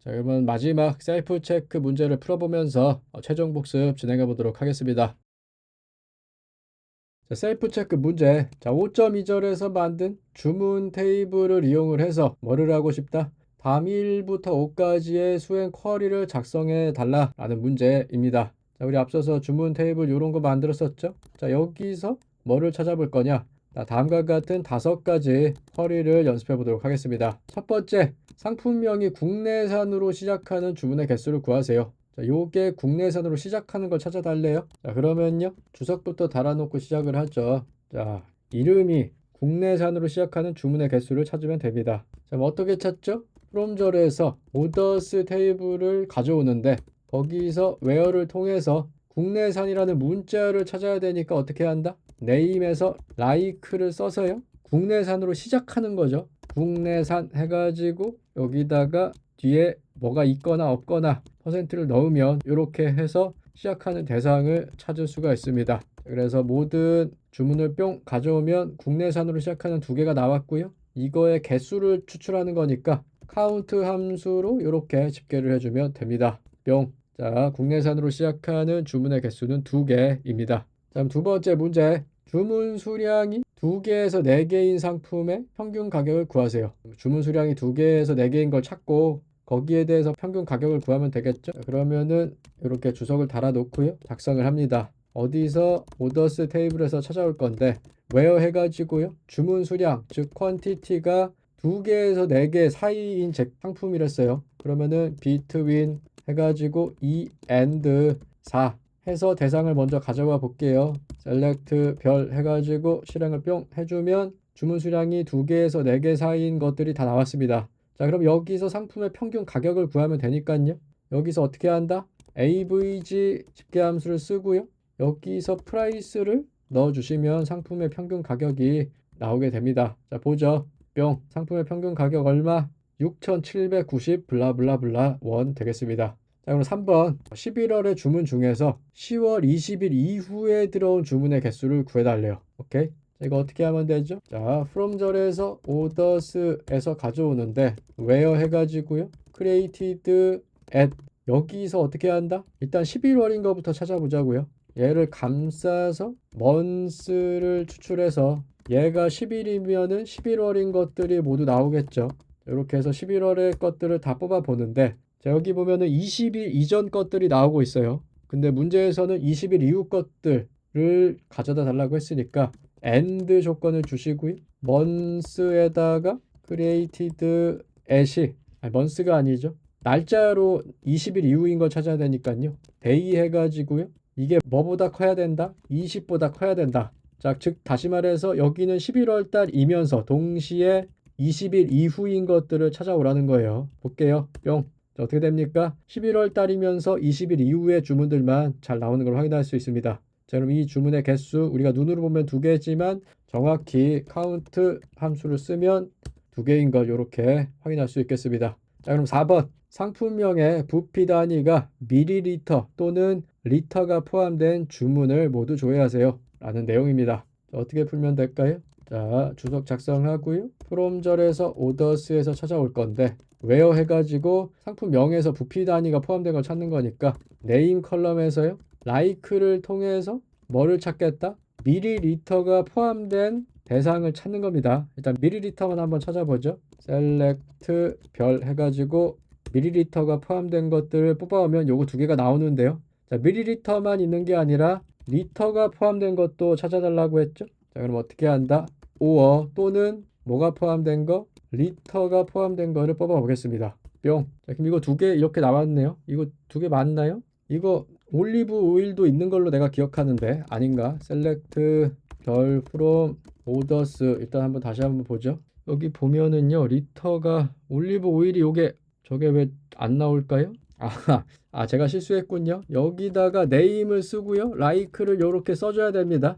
자, 그러면 마지막 셀프 체크 문제를 풀어보면서 어, 최종 복습 진행해 보도록 하겠습니다. 자, 셀프 체크 문제. 자, 5.2절에서 만든 주문 테이블을 이용을 해서 뭐를 하고 싶다? 다음 1부터 5까지의 수행 쿼리를 작성해 달라라는 문제입니다. 자, 우리 앞서서 주문 테이블 이런 거 만들었었죠? 자, 여기서 뭐를 찾아볼 거냐? 자, 다음과 같은 다섯 가지 쿼리를 연습해 보도록 하겠습니다. 첫 번째, 상품명이 국내산으로 시작하는 주문의 개수를 구하세요. 자, 요게 국내산으로 시작하는 걸 찾아달래요. 자, 그러면요. 주석부터 달아놓고 시작을 하죠. 자, 이름이 국내산으로 시작하는 주문의 개수를 찾으면 됩니다. 자, 뭐 어떻게 찾죠? 프롬절에서 오더스 테이블을 가져오는데 거기서 웨어를 통해서 국내산이라는 문자를 찾아야 되니까 어떻게 한다? 네임에서 like를 써서요. 국내산으로 시작하는 거죠. 국내산 해가지고 여기다가 뒤에 뭐가 있거나 없거나 퍼센트를 넣으면 이렇게 해서 시작하는 대상을 찾을 수가 있습니다. 그래서 모든 주문을 뿅 가져오면 국내산으로 시작하는 두 개가 나왔고요. 이거의 개수를 추출하는 거니까 카운트 함수로 이렇게 집계를 해주면 됩니다. 뿅. 자, 국내산으로 시작하는 주문의 개수는 두 개입니다. 다음 두 번째 문제. 주문 수량이 두 개에서 네 개인 상품의 평균 가격을 구하세요. 주문 수량이 두 개에서 네 개인 걸 찾고 거기에 대해서 평균 가격을 구하면 되겠죠. 그러면은 이렇게 주석을 달아 놓고요. 작성을 합니다. 어디서 오더스 테이블에서 찾아올 건데 웨어 해가지고요. 주문 수량 즉 퀀티티가 두 개에서 네개 사이인 제 상품이랬어요. 그러면은 between 해가지고 e and 4 해서 대상을 먼저 가져와 볼게요. select 별 해가지고 실행을 뿅 해주면 주문 수량이 두 개에서 네개 사이인 것들이 다 나왔습니다. 자, 그럼 여기서 상품의 평균 가격을 구하면 되니까요. 여기서 어떻게 한다? avg 집계 함수를 쓰고요. 여기서 프라이스를 넣어주시면 상품의 평균 가격이 나오게 됩니다. 자, 보죠. 뿅. 상품의 평균 가격 얼마? 6,790 블라블라블라 원 되겠습니다. 자, 그럼 3번 11월의 주문 중에서 10월 20일 이후에 들어온 주문의 개수를 구해달래요. 오케이? 자, 이거 어떻게 하면 되죠? 자, from절에서 orders에서 가져오는데 where 해가지고요. created at 여기서 어떻게 한다? 일단 11월인 것부터 찾아보자고요. 얘를 감싸서 months를 추출해서 얘가 10일이면은 11월인 것들이 모두 나오겠죠. 이렇게 해서 11월의 것들을 다 뽑아 보는데 자, 여기 보면은 20일 이전 것들이 나오고 있어요. 근데 문제에서는 20일 이후 것들을 가져다 달라고 했으니까 and 조건을 주시고요. months에다가 created at이 아니 months가 아니죠. 날짜로 20일 이후인 걸 찾아야 되니까요. day 해가지고요. 이게 뭐보다 커야 된다? 20보다 커야 된다. 자, 즉 다시 말해서 여기는 11월 달이면서 동시에 20일 이후인 것들을 찾아오라는 거예요. 볼게요. 뿅. 자, 어떻게 됩니까? 11월 달이면서 20일 이후의 주문들만 잘 나오는 걸 확인할 수 있습니다. 자, 그럼 이 주문의 개수 우리가 눈으로 보면 두 개지만 정확히 카운트 함수를 쓰면 두 개인 걸 이렇게 확인할 수 있겠습니다. 자, 그럼 4번 상품명의 부피 단위가 미리리터 또는 리터가 포함된 주문을 모두 조회하세요. 라는 내용입니다. 자, 어떻게 풀면 될까요? 자, 주석 작성하고요. 프롬절에서 오더스에서 찾아올 건데 웨어 해가지고 상품명에서 부피 단위가 포함된 걸 찾는 거니까 네임 컬럼에서요. like를 통해서 뭐를 찾겠다? 미리리터가 포함된 대상을 찾는 겁니다. 일단 미리리터만 한번 찾아보죠. select 별 해가지고 미리리터가 포함된 것들을 뽑아오면 요거 두 개가 나오는데요. 자, 미리리터만 있는 게 아니라 리터가 포함된 것도 찾아달라고 했죠. 자, 그럼 어떻게 한다? Or 또는 뭐가 포함된 거? 리터가 포함된 거를 뽑아 보겠습니다. 뿅. 자, 그럼 이거 두 개 이렇게 나왔네요. 이거 두 개 맞나요? 이거 올리브 오일도 있는 걸로 내가 기억하는데 아닌가? select 별 from orders 일단 한번 다시 한번 보죠. 여기 보면은요. 리터가 올리브 오일이 요게 저게 왜 안 나올까요? 아, 아 제가 실수했군요. 여기다가 네임을 쓰고요. like를 요렇게 써줘야 됩니다.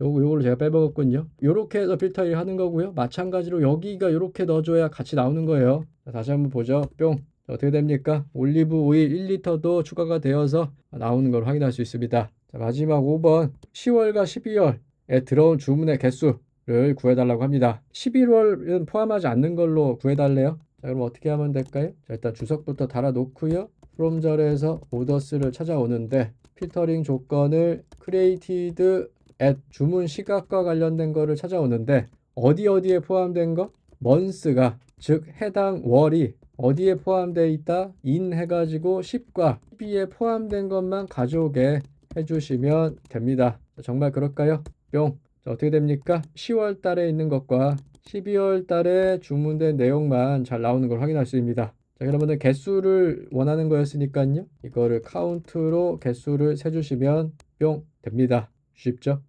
요거 요거를 제가 빼먹었군요. 요렇게 해서 필터 일 하는 거고요. 마찬가지로 여기가 요렇게 넣어줘야 같이 나오는 거예요. 자, 다시 한번 보죠. 뿅. 자, 어떻게 됩니까? 올리브 오일 1리터도 추가가 되어서 나오는 걸 확인할 수 있습니다. 자, 마지막 5번 10월과 12월에 들어온 주문의 개수를 구해달라고 합니다. 11월은 포함하지 않는 걸로 구해달래요. 자, 그럼 어떻게 하면 될까요? 자, 일단 주석부터 달아 놓고요. From절에서 others를 찾아오는데 필터링 조건을 created at 주문 시각과 관련된 거를 찾아오는데 어디 어디에 포함된 거? months가 즉 해당 월이 어디에 포함되어 있다? in 해가지고 10과 12에 포함된 것만 가져오게 해주시면 됩니다. 자, 정말 그럴까요? 뿅. 자, 어떻게 됩니까? 10월 달에 있는 것과 12월 달에 주문된 내용만 잘 나오는 걸 확인할 수 있습니다. 자, 그러면은 개수를 원하는 거였으니까요. 이거를 카운트로 개수를 세주시면 뿅 됩니다. 쉽죠?